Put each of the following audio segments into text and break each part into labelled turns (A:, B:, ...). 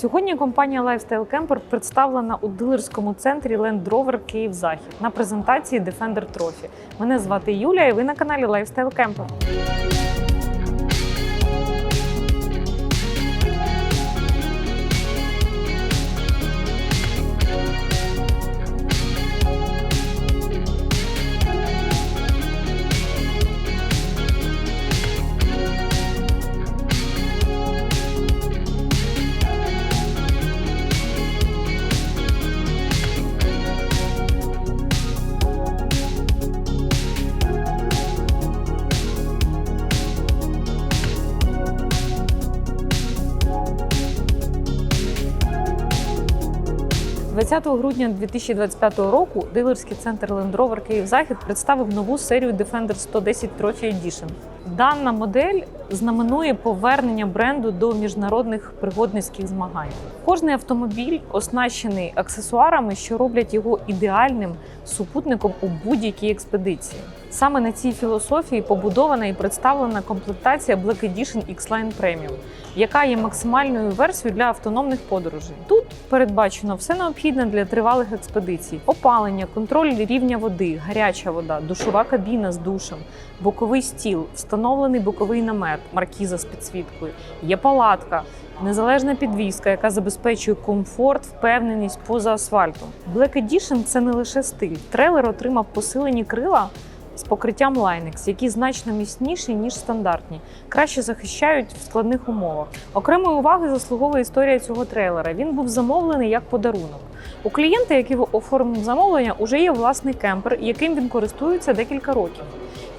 A: Сьогодні компанія Lifestyle Camper представлена у дилерському центрі Land Rover Київ Захід на презентації Defender Trophy. Мене звати Юля, і ви на каналі Lifestyle Camper. – 20 грудня 2025 року дилерський центр Land Rover Київ Захід представив нову серію Defender 110 Trophy Edition. Дана модель знаменує повернення бренду до міжнародних пригодницьких змагань. Кожний автомобіль оснащений аксесуарами, що роблять його ідеальним супутником у будь-якій експедиції. Саме на цій філософії побудована і представлена комплектація Black Edition X-Line Premium, яка є максимальною версією для автономних подорожей. Тут передбачено все необхідне для тривалих експедицій: опалення, контроль рівня води, гаряча вода, душова кабіна з душем, боковий стіл, встановлений боковий намет, маркіза з підсвіткою, є палатка. Незалежна підвізка, яка забезпечує комфорт, впевненість поза асфальтом. Black Edition – це не лише стиль. Трейлер отримав посилені крила з покриттям Line-X, які значно міцніші ніж стандартні, краще захищають в складних умовах. Окремої уваги заслуговує історія цього трейлера. Він був замовлений як подарунок. У клієнта, який оформив замовлення, уже є власний кемпер, яким він користується декілька років.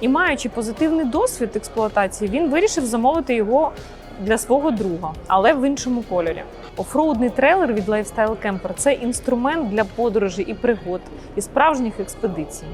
A: І маючи позитивний досвід експлуатації, він вирішив замовити його для свого друга, але в іншому кольорі. Офроудний трейлер від Lifestyle Camper – це інструмент для подорожей і пригод і справжніх експедицій.